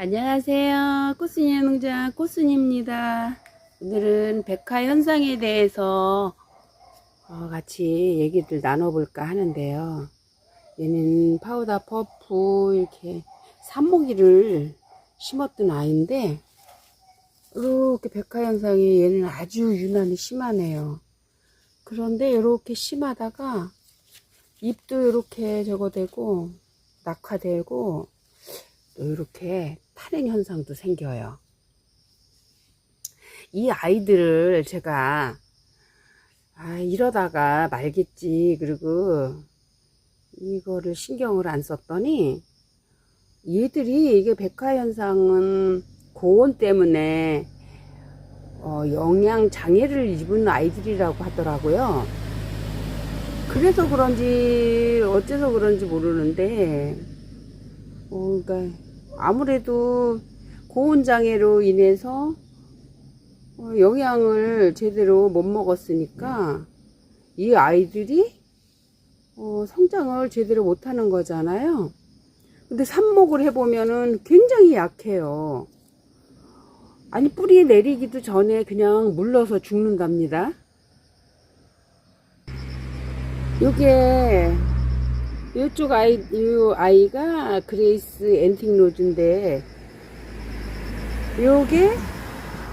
안녕하세요. 꽃순이 농장 꽃순입니다. 오늘은 백화 현상에 대해서 어, 같이 얘기를 나눠볼까 하는데요. 얘는 파우더 퍼프 이렇게 산모기를 심었던 아이인데 이렇게 백화 현상이 얘는 아주 유난히 심하네요. 그런데 이렇게 심하다가 잎도 이렇게 저거 되고 낙화되고 또 이렇게 탄핵 현상도 생겨요. 이 아이들을 제가 아 이러다가 말겠지 그리고 이거를 신경을 안 썼더니 얘들이 이게 백화 현상은 고온 때문에 어, 영양 장애를 입은 아이들이라고 하더라고요. 그래서 그런지 어째서 그런지 모르는데 어, 그러니까 아무래도 고온 장애로 인해서 어, 영양을 제대로 못 먹었으니까 이 아이들이 어, 성장을 제대로 못하는 거잖아요. 근데 삽목을 해보면은 굉장히 약해요. 아니 뿌리 내리기도 전에 그냥 물러서 죽는답니다. 요게 이쪽 아이 요 아이가 그레이스 앤틱 로즈인데 요게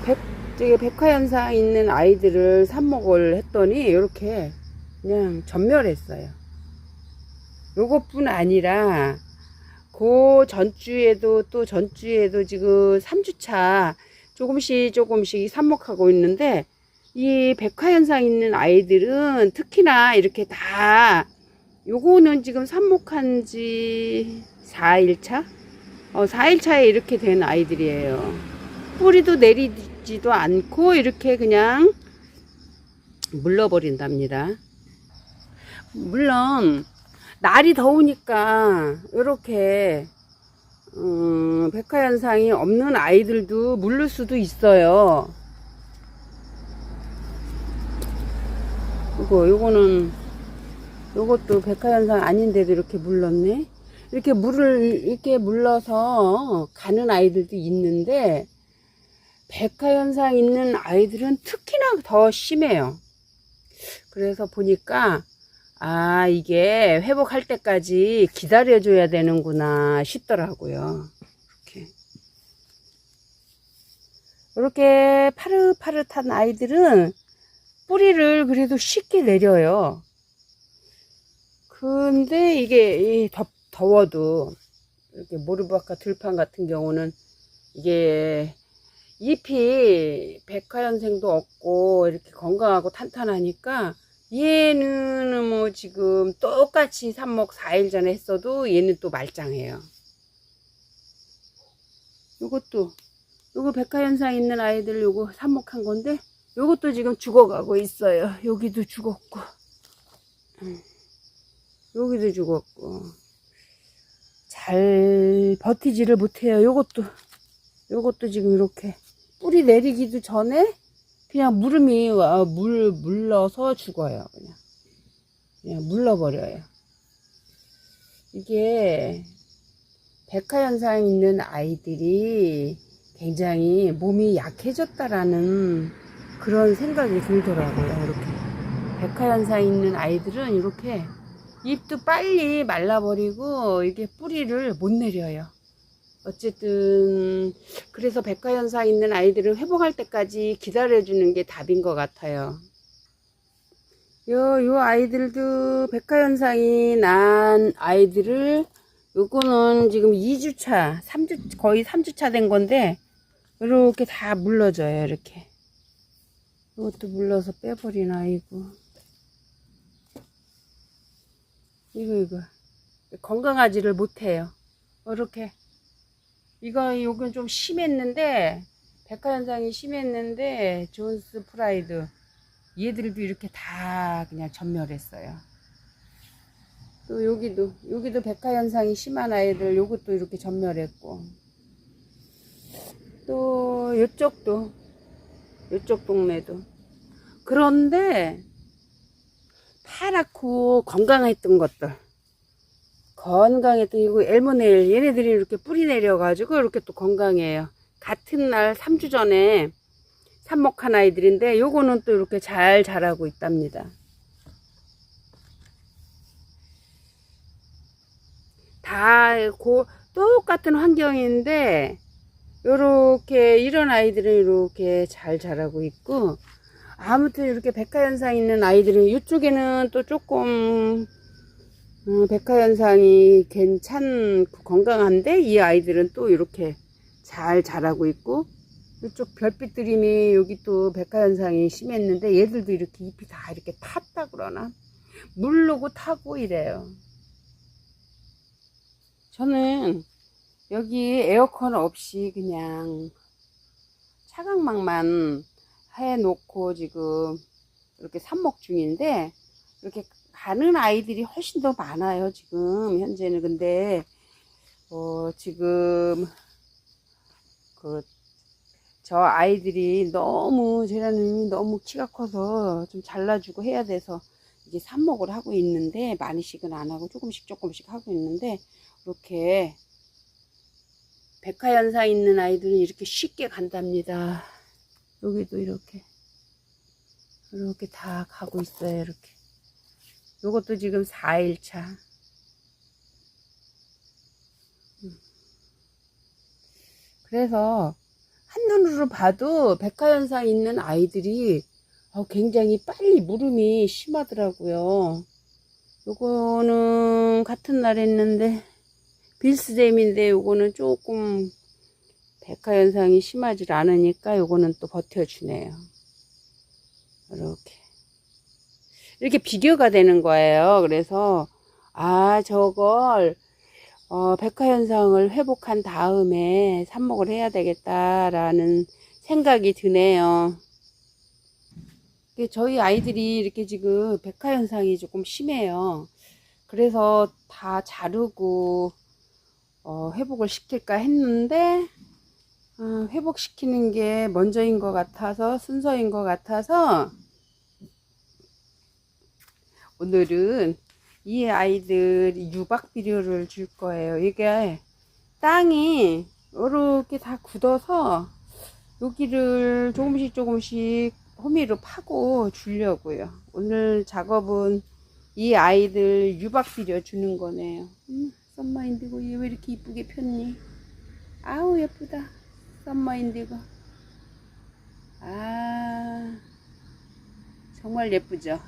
백 저기 백화 현상 있는 아이들을 삽목을 했더니 이렇게 그냥 전멸했어요. 요것뿐 아니라 그 전주에도 또 전주에도 지금 3주차 조금씩 조금씩 삽목하고 있는데 이 백화 현상 있는 아이들은 특히나 이렇게 다 요거는 지금 삽목한 지 4일차? 어, 4일차에 이렇게 된 아이들이에요. 뿌리도 내리지도 않고 이렇게 그냥 물러버린답니다. 물론 날이 더우니까 이렇게 음, 백화 현상이 없는 아이들도 물를 수도 있어요. 이거 요거는 요것도 백화 현상 아닌데도 이렇게 물렀네. 이렇게 물을 이렇게 물러서 가는 아이들도 있는데 백화 현상 있는 아이들은 특히나 더 심해요. 그래서 보니까 아, 이게 회복할 때까지 기다려 줘야 되는구나 싶더라고요. 이렇게. 이렇게 파릇파릇한 아이들은 뿌리를 그래도 쉽게 내려요. 근데 이게 덥, 더워도 이렇게 모르바카 들판 같은 경우는 이게 잎이 백화현생도 없고 이렇게 건강하고 탄탄하니까 얘는 뭐 지금 똑같이 삽목 4일 전에 했어도 얘는 또 말짱해요. 요것도 요거 백화현상 있는 아이들 요거 삽목한 건데 요것도 지금 죽어가고 있어요. 여기도 죽었고 음, 여기도 죽었고 잘 버티지를 못해요. 요것도 요것도 지금 이렇게 뿌리 내리기도 전에 그냥 물음이 와- 물 물러서 죽어요. 그냥 그냥 물러버려요. 이게 백화 현상 있는 아이들이 굉장히 몸이 약해졌다라는 그런 생각이 들더라고요. 이렇게 백화 현상 있는 아이들은 이렇게 잎도 빨리 말라버리고 이게 뿌리를 못 내려요. 어쨌든 그래서 백화 현상 있는 아이들은 회복할 때까지 기다려주는 게 답인 것 같아요. 요, 요 아이들도 백화 현상이 난 아이들을 요거는 지금 2주차, 3주, 거의 3주차 된 건데 이렇게 다 물러져요, 이렇게. 이것도 물러서 빼버리나, 아이고. 이거, 이거. 건강하지를 못해요. 이렇게. 이거 요건 좀 심했는데 백화 현상이 심했는데 존스 프라이드 얘들도 이렇게 다 그냥 전멸했어요. 또 여기도 여기도 백화 현상이 심한 아이들 요것도 이렇게 전멸했고 또 요쪽도 요쪽 동네도 그런데 파랗고 건강했던 것들 건강했더니 이거 엘모넬 얘네들이 이렇게 뿌리 내려가지고 이렇게 또 건강해요. 같은 날 3주 전에 삽목한 아이들인데 요거는 또 이렇게 잘 자라고 있답니다. 다 고, 똑같은 환경인데 요렇게 이런 아이들은 이렇게 잘 자라고 있고 아무튼 이렇게 백화현상 있는 아이들은 이쪽에는 또 조금 어, 백화현상이 괜찮고 건강한데 이 아이들은 또 이렇게 잘 자라고 있고 이쪽 별빛 드림이 여기 또 백화현상이 심했는데 얘들도 이렇게 잎이 다 이렇게 탔다 그러나 물르고 타고 이래요. 저는 여기 에어컨 없이 그냥 차광막만 해놓고 지금 이렇게 삽목 중인데 이렇게 가는 아이들이 훨씬 더 많아요 지금 현재는 근데 어 지금 그 저 아이들이 너무 제라늄이 너무 키가 커서 좀 잘라주고 해야 돼서 이제 삽목을 하고 있는데 많이씩은 안 하고 조금씩 조금씩 하고 있는데 이렇게 백화현상 있는 아이들은 이렇게 쉽게 간답니다. 여기도 이렇게 이렇게 다 가고 있어요. 이렇게 요것도 지금 4일차 음. 그래서 한눈으로 봐도 백화현상 있는 아이들이 어, 굉장히 빨리 무름이 심하더라고요. 요거는 같은 날 했는데 빌스잼인데 요거는 조금 백화 현상이 심하지 않으니까 요거는 또 버텨주네요. 이렇게 이렇게 비교가 되는 거예요. 그래서 아 저걸 어, 백화 현상을 회복한 다음에 삽목을 해야 되겠다라는 생각이 드네요. 저희 아이들이 이렇게 지금 백화 현상이 조금 심해요. 그래서 다 자르고 어, 회복을 시킬까 했는데 어, 회복시키는 게 먼저인 것 같아서 순서인 것 같아서 오늘은 이 아이들 유박 비료를 줄 거예요. 이게 땅이 이렇게 다 굳어서 여기를 조금씩 조금씩 호미로 파고 주려고요. 오늘 작업은 이 아이들 유박 비료 주는 거네요. 음, 썸마인디고 얘 왜 이렇게 이쁘게 폈니? 아우 예쁘다. 썸마인디고. 아 정말 예쁘죠.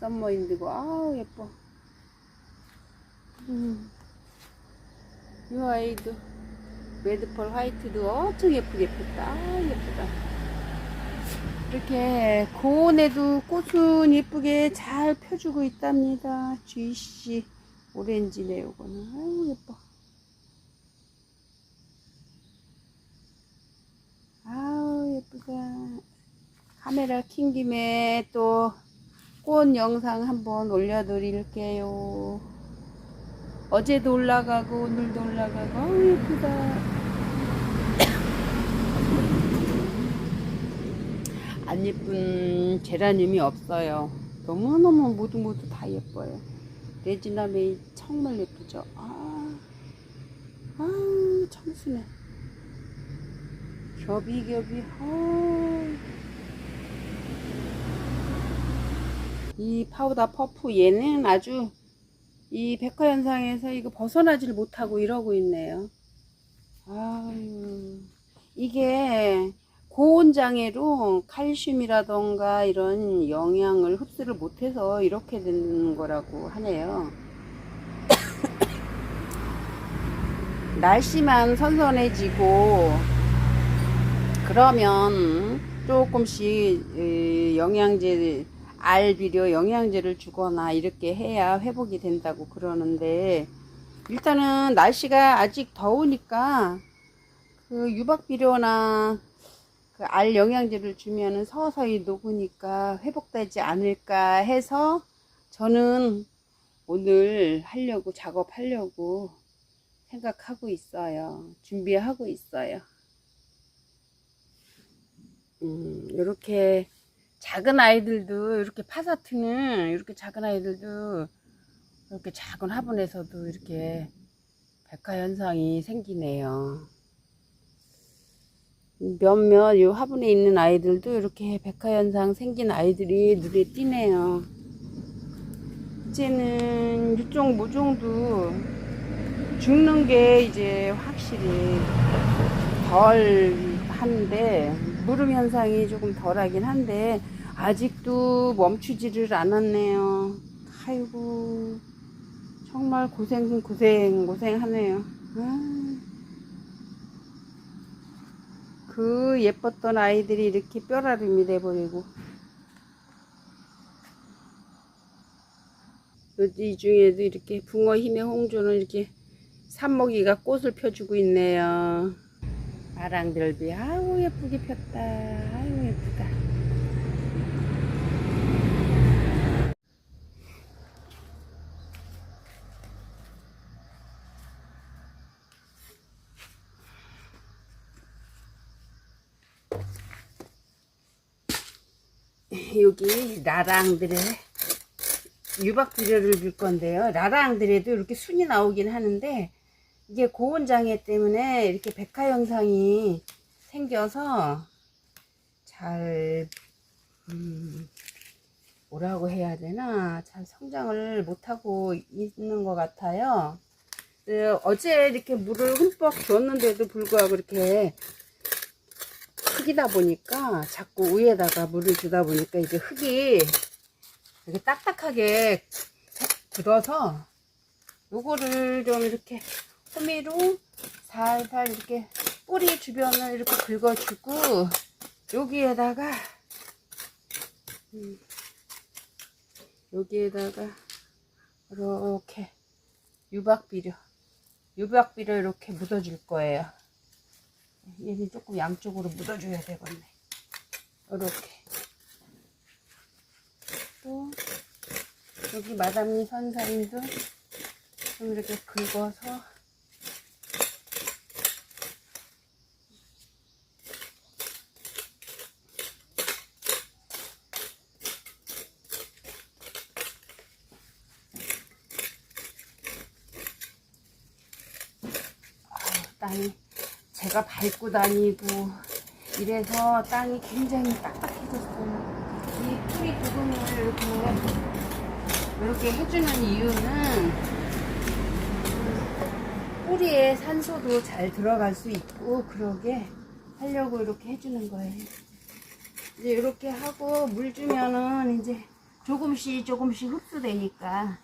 썸머인디고 아우 예뻐. 음. 이 아이도 레드펄 화이트도 엄청 예쁘게 폈다. 아 예쁘다. 이렇게 고온에도 꽃은 예쁘게 잘 펴주고 있답니다. GC 오렌지네 요거는 아유 예뻐. 아우 예쁘다. 카메라 킨 김에 또 꽃 영상 한번 올려드릴게요. 어제도 올라가고 오늘도 올라가고 아우 예쁘다. 안 예쁜 제라늄이 없어요. 너무너무 모두 모두 다 예뻐요. 레지나 메이 정말 예쁘죠? 아, 아 청순해. 겹이 겹이, 아. 이 파우더 퍼프 얘는 아주 이 백화현상에서 이거 벗어나질 못하고 이러고 있네요. 아유, 이게 고온장애로 칼슘이라던가 이런 영양을 흡수를 못해서 이렇게 되는 거라고 하네요. 날씨만 선선해지고 그러면 조금씩 에, 영양제 알 비료 영양제를 주거나 이렇게 해야 회복이 된다고 그러는데 일단은 날씨가 아직 더우니까 그 유박 비료나 그 알 영양제를 주면은 서서히 녹으니까 회복되지 않을까 해서 저는 오늘 하려고 작업하려고 생각하고 있어요. 준비하고 있어요. 음, 이렇게 작은 아이들도 이렇게 파사트는 이렇게 작은 아이들도 이렇게 작은 화분에서도 이렇게 백화 현상이 생기네요. 몇몇 이 화분에 있는 아이들도 이렇게 백화 현상 생긴 아이들이 눈에 띄네요. 이제는 이쪽 모종도 죽는 게 이제 확실히 덜 한데 무름 현상이 조금 덜하긴 한데 아직도 멈추지를 않았네요. 아이고 정말 고생 고생 고생하네요. 아, 그 예뻤던 아이들이 이렇게 뼈라름이 돼버리고 이 중에도 이렇게 붕어 힘의 홍조는 이렇게 산모기가 꽃을 펴주고 있네요. 아랑들비 아우 예쁘게 폈다. 아유 예쁘다. 여기 라랑들의 유박 비료를 줄 건데요. 라랑들에도 이렇게 순이 나오긴 하는데 이게 고온 장애 때문에 이렇게 백화 현상이 생겨서 잘 음, 뭐라고 해야 되나 잘 성장을 못하고 있는 것 같아요. 그 어제 이렇게 물을 흠뻑 줬는데도 불구하고 이렇게 흙이다 보니까 자꾸 위에다가 물을 주다 보니까 이게 흙이 이렇게 딱딱하게 굳어서 요거를 좀 이렇게 호미로 살살 이렇게 뿌리 주변을 이렇게 긁어주고 여기에다가 음, 여기에다가 이렇게 유박비료 유박비료 이렇게 묻어줄 거예요. 얘는 조금 양쪽으로 묻어줘야 되겠네. 이렇게 또 여기 마담니 선사님도 좀 이렇게 긁어서 아유, 땅이 제가 밟고 다니고 이래서 땅이 굉장히 딱딱해졌어요. 이 뿌리 부분을 이렇게 이렇게 해주는 이유는 뿌리에 산소도 잘 들어갈 수 있고 그러게 하려고 이렇게 해주는 거예요. 이제 이렇게 하고 물 주면은 이제 조금씩 조금씩 흡수되니까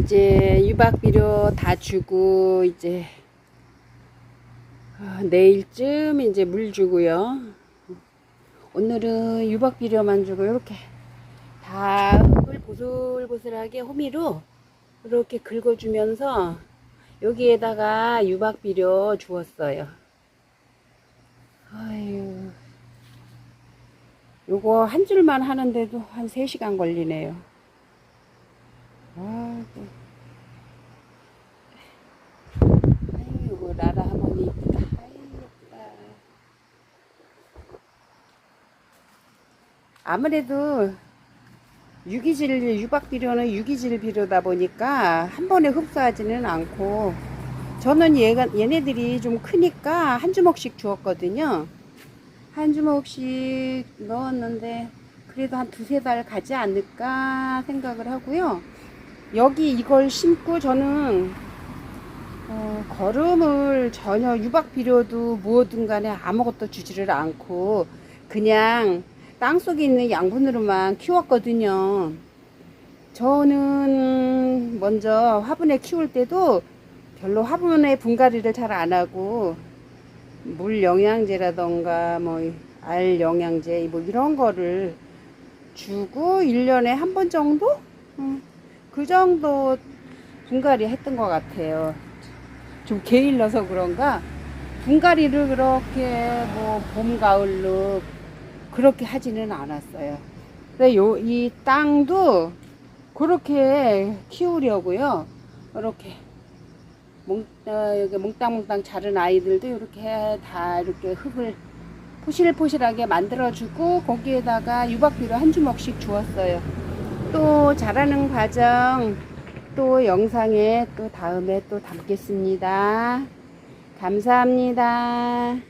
이제 유박 비료 다 주고 이제 아, 내일쯤 이제 물 주고요. 오늘은 유박 비료만 주고 이렇게 다 흙을 보슬보슬하게 호미로 이렇게 긁어주면서 여기에다가 유박 비료 주었어요. 아유, 요거 한 줄만 하는데도 한 3시간 걸리네요. 아이고. 아이고, 라라 할머니 이쁘다. 아이, 예쁘다. 아무래도 유기질, 유박 비료는 유기질 비료다 보니까 한 번에 흡수하지는 않고 저는 얘가, 얘네들이 좀 크니까 한 주먹씩 주었거든요. 한 주먹씩 넣었는데 그래도 한 두세 달 가지 않을까 생각을 하고요. 여기 이걸 심고 저는 어, 거름을 전혀 유박 비료도 무엇든 간에 아무것도 주지를 않고 그냥 땅 속에 있는 양분으로만 키웠거든요. 저는 먼저 화분에 키울 때도 별로 화분에 분갈이를 잘 안 하고 물 영양제라던가 뭐 알 영양제 뭐 이런 거를 주고 1년에 한 번 정도? 음, 그 정도 분갈이 했던 것 같아요. 좀 게을러서 그런가 분갈이를 그렇게 뭐 봄, 가을로 그렇게 하지는 않았어요. 근데 요, 이 땅도 그렇게 키우려고요. 이렇게 몽, 어, 여기 몽땅몽땅 자른 아이들도 이렇게 다 이렇게 흙을 포실포실하게 만들어주고 거기에다가 유박비료 한 주먹씩 주었어요. 또 자라는 과정 또 영상에 또 다음에 또 담겠습니다. 감사합니다.